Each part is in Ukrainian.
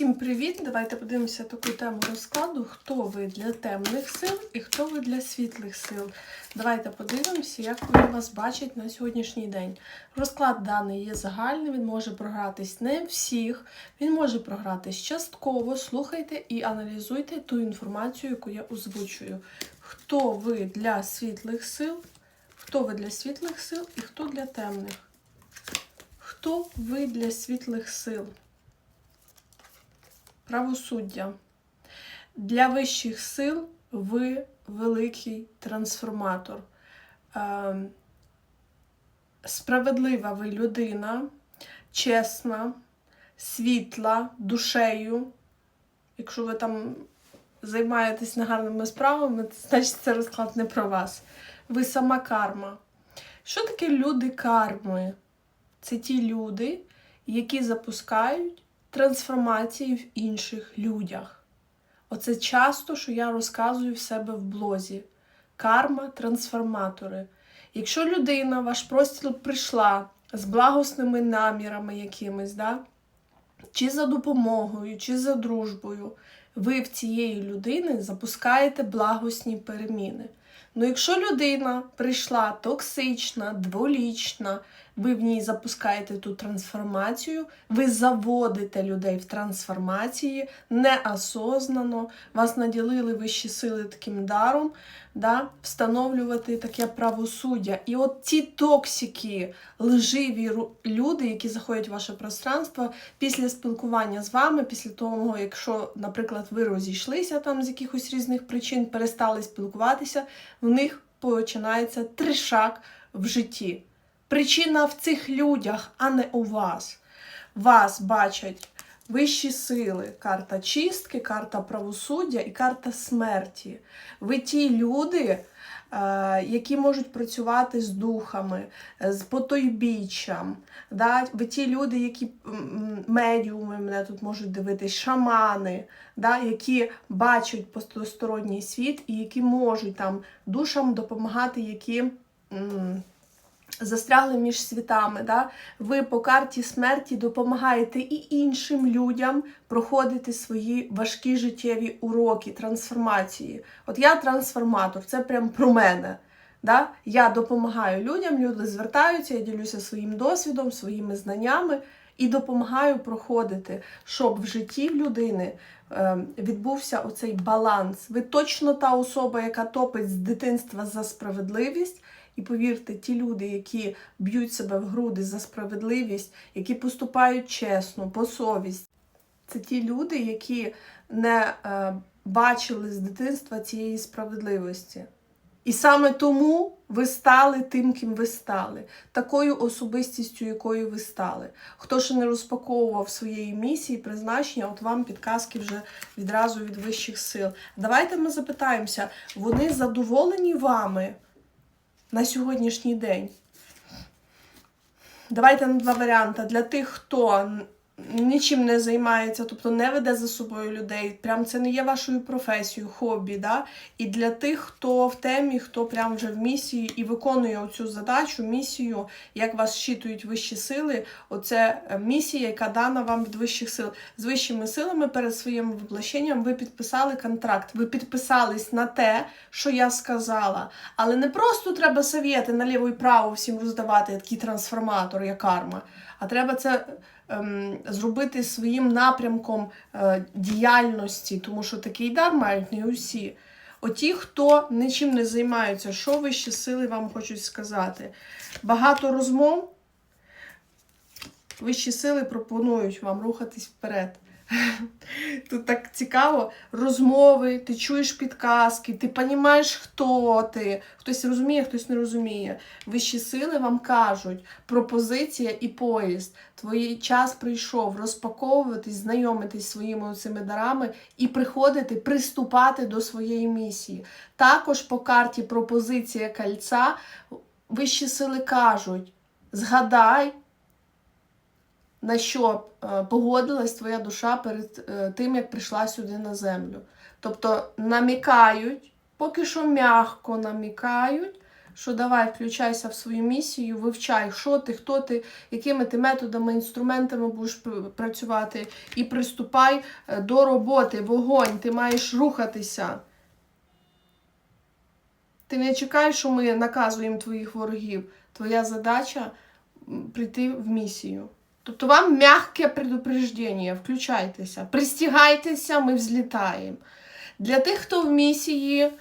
Всім привіт! Давайте подивимося таку тему розкладу. Хто ви для темних сил і хто ви для світлих сил. Давайте подивимося, як вони вас бачать на сьогоднішній день. Розклад даний є загальний, він може програтись не всіх, він може програтись частково. Слухайте і аналізуйте ту інформацію, яку я озвучую. Хто ви для світлих сил, хто ви для світлих сил і хто для темних. Хто ви для світлих сил? Правосуддя. Для вищих сил ви великий трансформатор. Е, Справедлива ви людина, чесна, світла, душею. Якщо ви там займаєтесь негарними справами, значить це розклад не про вас. Ви сама карма. Що таке люди карми? Це ті люди, які запускають трансформації в інших людях. Оце часто, що я розказую в себе в блозі. Карма, трансформатори. Якщо людина, ваш простір прийшла з благосними намірами якимись, да? чи за допомогою, чи за дружбою, ви в цієї людини запускаєте благосні переміни. Ну, якщо людина прийшла токсична, дволічна, ви в ній запускаєте ту трансформацію, ви заводите людей в трансформації неосознано, вас наділили вищі сили таким даром, да, встановлювати таке правосуддя. І от ці токсики, лживі люди, які заходять в ваше пространство після спілкування з вами, після того, якщо, наприклад, ви розійшлися там з якихось різних причин, перестали спілкуватися, в них починається тришак в житті. Причина в цих людях, а не у вас. Вас бачать вищі сили, карта чистки, карта правосуддя і карта смерті. Ви ті люди, е, які можуть працювати з духами, з потойбіччям. Да? Ви ті люди, які медіуми мене тут можуть дивитись, шамани, да? які бачать посторонній світ і які можуть там душам допомагати, які. Застрягли між світами. Да? Ви по карті смерті допомагаєте і іншим людям проходити свої важкі життєві уроки, трансформації. От я трансформатор, це прям про мене. Да? Я допомагаю людям, люди звертаються, я ділюся своїм досвідом, своїми знаннями і допомагаю проходити, щоб в житті людини е, відбувся оцей баланс. Ви точно та особа, яка топить з дитинства за справедливість. І повірте, ті люди, які б'ють себе в груди за справедливість, які поступають чесно, по совісті, це ті люди, які не е, бачили з дитинства цієї справедливості. І саме тому ви стали тим, ким ви стали, такою особистістю, якою ви стали. Хто ще не розпаковував своєї місії, призначення, от вам підказки вже відразу від вищих сил. Давайте ми запитаємося, вони задоволені вами на сьогоднішній день? Давайте на два варіанти. Для тих, хто нічим не займається, тобто не веде за собою людей, прям це не є вашою професією, хобі. Да? І для тих, хто в темі, хто прям вже в місії і виконує оцю задачу, місію, як вас щитують вищі сили, оце е, місія, яка дана вам від вищих сил. З вищими силами перед своїм воплощенням ви підписали контракт, ви підписались на те, що я сказала. Але не просто треба совєти наліво і право всім роздавати, такий трансформатор, як карма. А треба це зробити своїм напрямком е, діяльності, тому що такий дар мають не усі. Оті, хто нічим не займаються, що вищі сили вам хочуть сказати? Багато розмов. Вищі сили пропонують вам рухатись вперед. Тут так цікаво, розмови, ти чуєш підказки, ти розумієш, хто ти. Хтось розуміє, хтось не розуміє. Вищі сили вам кажуть пропозиція і поїзд. Твій час прийшов розпаковуватись, знайомитись своїми цими дарами і приходити, приступати до своєї місії. Також по карті пропозиція кольця вищі сили кажуть: згадай на що е, погодилась твоя душа перед е, тим, як прийшла сюди на землю. Тобто намікають, поки що м'яко намікають, що давай включайся в свою місію, вивчай, що ти, хто ти, якими ти методами, інструментами будеш працювати, і приступай е, до роботи, вогонь, ти маєш рухатися. Ти не чекай, що ми наказуємо твоїх ворогів. Твоя задача прийти в місію. Тобто вам м'яке предупреждення, включайтеся, пристігайтеся, ми взлітаємо. Для тих, хто в місії,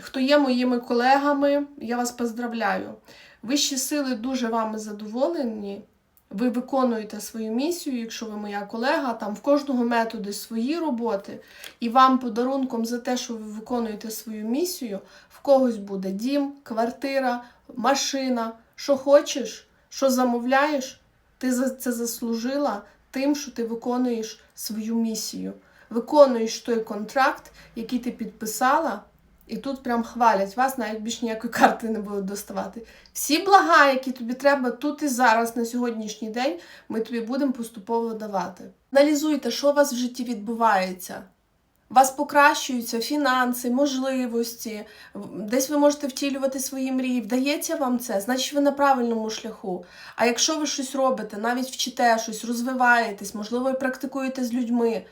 хто є моїми колегами, я вас поздравляю. Вищі сили дуже вами задоволені. Ви виконуєте свою місію, якщо ви моя колега, там в кожного методи свої роботи, і вам подарунком за те, що ви виконуєте свою місію, в когось буде дім, квартира, машина, що хочеш, що замовляєш, ти за це заслужила тим, що ти виконуєш свою місію. Виконуєш той контракт, який ти підписала, і тут прям хвалять вас, навіть більш ніякої карти не будуть доставати. Всі блага, які тобі треба тут і зараз, на сьогоднішній день, ми тобі будемо поступово давати. Аналізуйте, що у вас в житті відбувається. У вас покращуються фінанси, можливості, десь ви можете втілювати свої мрії. Вдається вам це, значить ви на правильному шляху. А якщо ви щось робите, навіть вчите щось, розвиваєтесь, можливо, і практикуєте з людьми.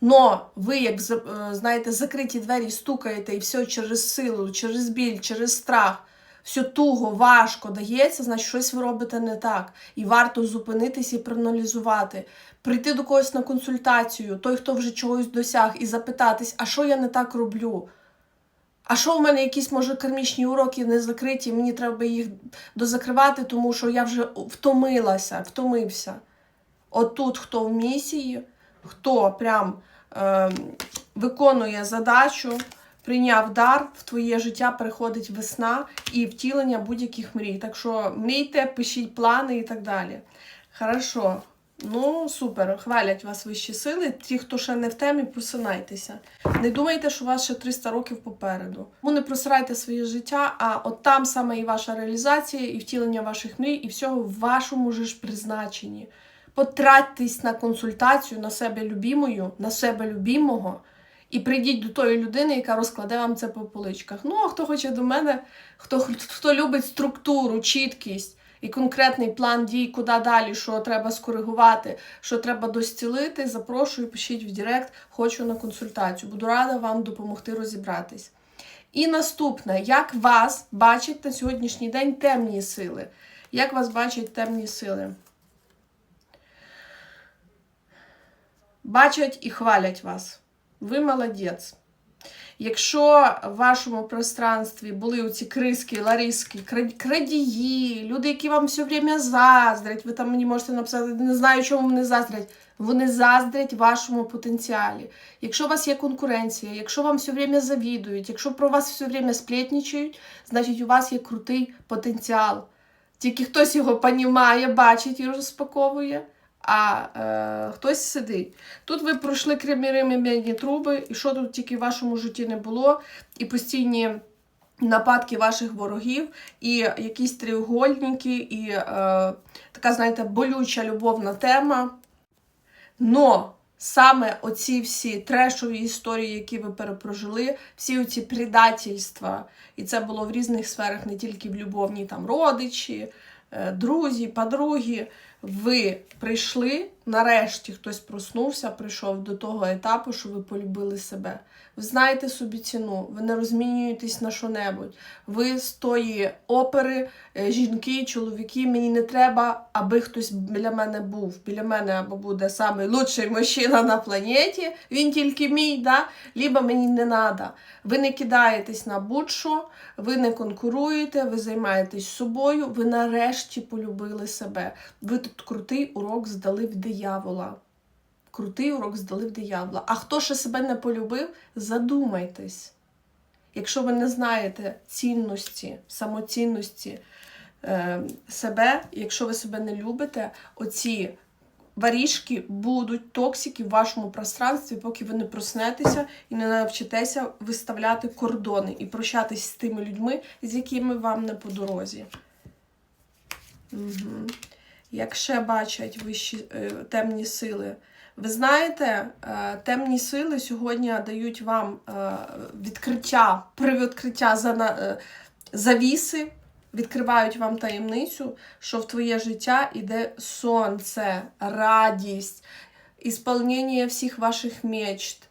Но ви, як е, знаєте, закриті двері стукаєте і все через силу, через біль, через страх, все туго, важко дається, значить щось ви робите не так. І варто зупинитись і проаналізувати, прийти до когось на консультацію, той, хто вже чогось досяг, і запитатись, а що я не так роблю? А що в мене якісь, може, кармічні уроки не закриті, мені треба їх дозакривати, тому що я вже втомилася, втомився. Отут, хто в місії, хто прям е, виконує задачу, прийняв дар, в твоє життя приходить весна і втілення будь-яких мрій. Так що мрійте, пишіть плани і так далі. Хорошо. Ну, супер, хвалять вас вищі сили. Ті, хто ще не в темі, просинайтеся. Не думайте, що у вас ще 300 років попереду. Тому не просирайте своє життя, а от там саме і ваша реалізація, і втілення ваших мрій, і всього в вашому ж призначенні. Потратьтесь на консультацію на себе любімою, на себе любімого, і прийдіть до тої людини, яка розкладе вам це по поличках. Ну, а хто хоче до мене, хто, хто любить структуру, чіткість і конкретний план дій, куди далі, що треба скоригувати, що треба достілити, запрошую, пишіть в Директ, хочу на консультацію. Буду рада вам допомогти розібратись. І наступне, як вас бачать на сьогоднішній день темні сили? Як вас бачать темні сили? Бачать і хвалять вас. Ви молодець. Якщо в вашому пространстві були оці криски, лариски, крадії, люди, які вам все время заздрять, ви там мені можете написати, не знаю, чому вони заздрять. Вони заздрять вашому потенціалі. Якщо у вас є конкуренція, якщо вам все время завідують, якщо про вас все время сплетнічають, значить у вас є крутий потенціал. Тільки хтось його понімає, бачить і розпаковує, а е, хтось сидить. Тут ви пройшли кремірими м'яні труби, і що тут тільки в вашому житті не було, і постійні нападки ваших ворогів, і якісь треугольники, і е, така, знаєте, болюча любовна тема. Но саме оці всі трешові історії, які ви перепрожили, всі оці предательства, і це було в різних сферах, не тільки в любовній, там родичі, е, друзі, подруги. Ви прийшли, нарешті хтось проснувся, прийшов до того етапу, що ви полюбили себе. Ви знаєте собі ціну, ви не розмінюєтесь на що-небудь. Ви з тої опери, е, жінки, чоловіки, мені не треба, аби хтось біля мене був. Біля мене або буде самий лучший мужчина на планеті, він тільки мій, да? либо мені не треба. Ви не кидаєтесь на будь-що, ви не конкуруєте, ви займаєтесь собою, ви нарешті полюбили себе. Ви тут крутий урок здали в диявола. Крутий урок здали в диявола. А хто ще себе не полюбив, задумайтесь. Якщо ви не знаєте цінності, самоцінності е, себе, якщо ви себе не любите, оці варіжки будуть токсики в вашому пространстві, поки ви не проснетеся і не навчитеся виставляти кордони і прощатись з тими людьми, з якими вам не по дорозі. Угу. Як ще бачать вищі е, темні сили. Ви знаєте, е, темні сили сьогодні дають вам е, відкриття, привідкриття завіси відкривають вам таємницю, що в твоє життя іде сонце, радість, ісполнення всіх ваших мечт,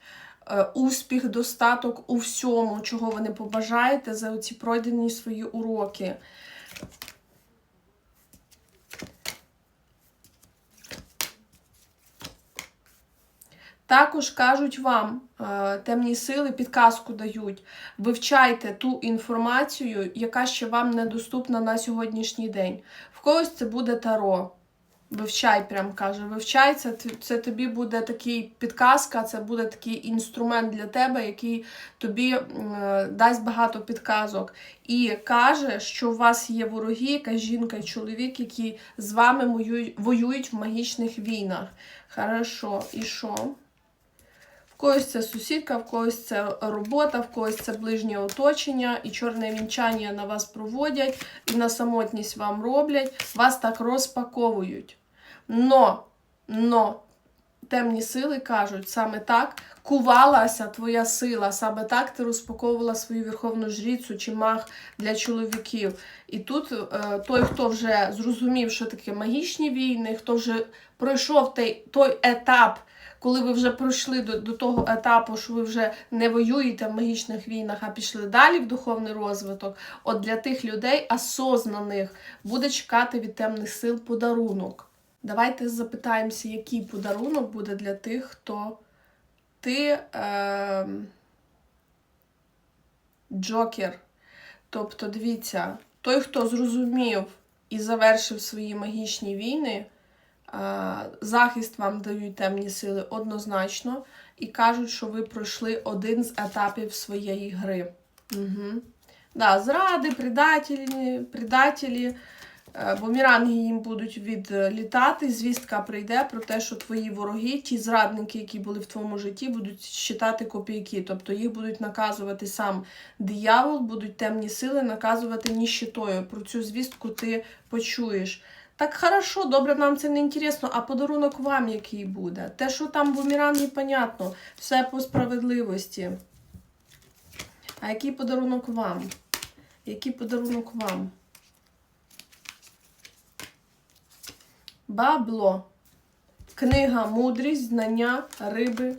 успіх, достаток у всьому, чого ви не побажаєте за оці пройдені свої уроки. Також кажуть вам, е, темні сили підказку дають. Вивчайте ту інформацію, яка ще вам недоступна на сьогоднішній день. В когось це буде таро. Вивчай, прям каже, вивчай, це, це тобі буде такий підказка, це буде такий інструмент для тебе, який тобі е, дасть багато підказок. І каже, що у вас є вороги, якась жінка і чоловік, які з вами воюють в магічних війнах. Хорошо, і що? Когось це сусідка, в когось це робота, в когось це ближнє оточення, і чорне вінчання на вас проводять, і на самотність вам роблять, вас так розпаковують. Но, но, темні сили кажуть, саме так кувалася твоя сила, саме так ти розпаковувала свою верховну жрицю чи маг для чоловіків. І тут е, той, хто вже зрозумів, що таке магічні війни, хто вже пройшов той, той етап коли ви вже пройшли до, до того етапу, що ви вже не воюєте в магічних війнах, а пішли далі в духовний розвиток, от для тих людей осознаних буде чекати від темних сил подарунок. Давайте запитаємося, який подарунок буде для тих, хто ти е, джокер. Тобто, дивіться, той, хто зрозумів і завершив свої магічні війни. Е, Захист вам дають темні сили однозначно і кажуть, що ви пройшли один з етапів своєї гри. Угу. Да, зради, предателі, предателі, бумеранги їм будуть відлітати. Звістка прийде про те, що твої вороги, ті зрадники, які були в твоєму житті, будуть считати копійки. Тобто їх будуть наказувати сам диявол, будуть темні сили наказувати ніщитою. Про цю звістку ти почуєш. Так хорошо, добре, нам це не інтересно, а подарунок вам який буде? Те, що там бумеранги, понятно, все по справедливості. А який подарунок вам? Який подарунок вам? Бабло. Книга Мудрість, знання, риби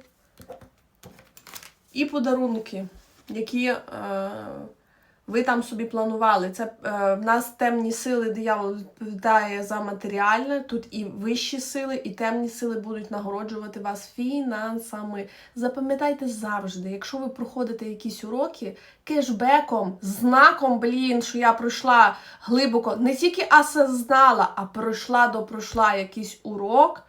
і подарунки, які е, ви там собі планували. Це е, в нас темні сили, диявол відповідає за матеріальне. Тут і вищі сили, і темні сили будуть нагороджувати вас фінансами. Запам'ятайте завжди, якщо ви проходите якісь уроки кешбеком, знаком, блін, що я пройшла глибоко, не тільки осознала, а пройшла до пройшла якийсь урок.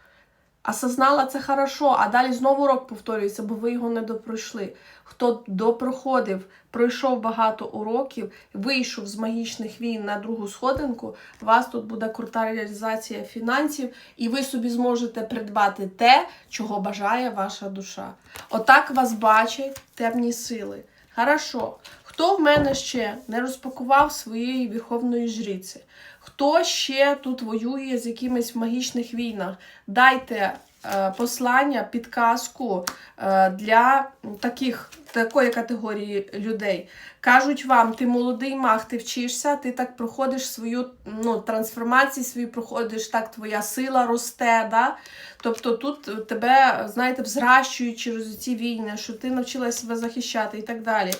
Осознала це хорошо, а далі знову урок повторюється, бо ви його не допройшли. Хто допроходив, пройшов багато уроків, вийшов з магічних війн на другу сходинку, у вас тут буде крута реалізація фінансів, і ви собі зможете придбати те, чого бажає ваша душа. Отак вас бачать темні сили. Хорошо. Хто в мене ще не розпакував своєї віховної жріці? Хто ще тут воює з якимись магічних війнах? Дайте е, послання, підказку е, для таких, такої категорії людей. Кажуть вам, ти молодий маг, ти вчишся, ти так проходиш свою ну, трансформацію, свою проходиш, так твоя сила росте. Да? Тобто тут тебе, знаєте, взращують через ці війни, що ти навчилася себе захищати і так далі.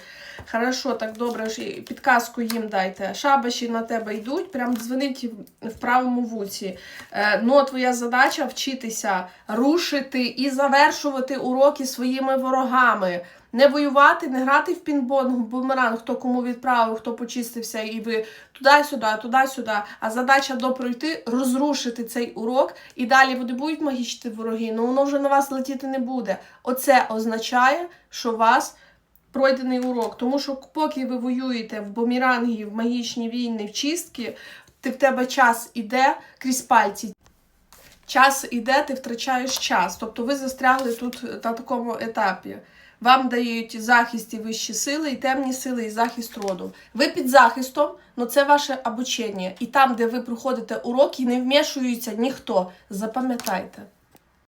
Хорошо, так добре, підказку їм дайте. Шабаші на тебе йдуть, прям дзвонить в правому вуці. Е, ну, твоя задача вчитися рушити і завершувати уроки своїми ворогами. Не воювати, не грати в пінбонг, в бумеранг, хто кому відправив, хто почистився, і ви туди-сюди, туди-сюди. А задача допройти, розрушити цей урок, і далі вони будуть магічити вороги, але воно вже на вас летіти не буде. Оце означає, що у вас пройдений урок. Тому що поки ви воюєте в бумерангі, в магічні війни, в чистки, ти в тебе час іде крізь пальці. Час іде, ти втрачаєш час. Тобто ви застрягли тут на такому етапі. Вам дають захист і вищі сили, і темні сили, і захист роду. Ви під захистом, але це ваше обучення. І там, де ви проходите уроки, не вмішується ніхто. Запам'ятайте.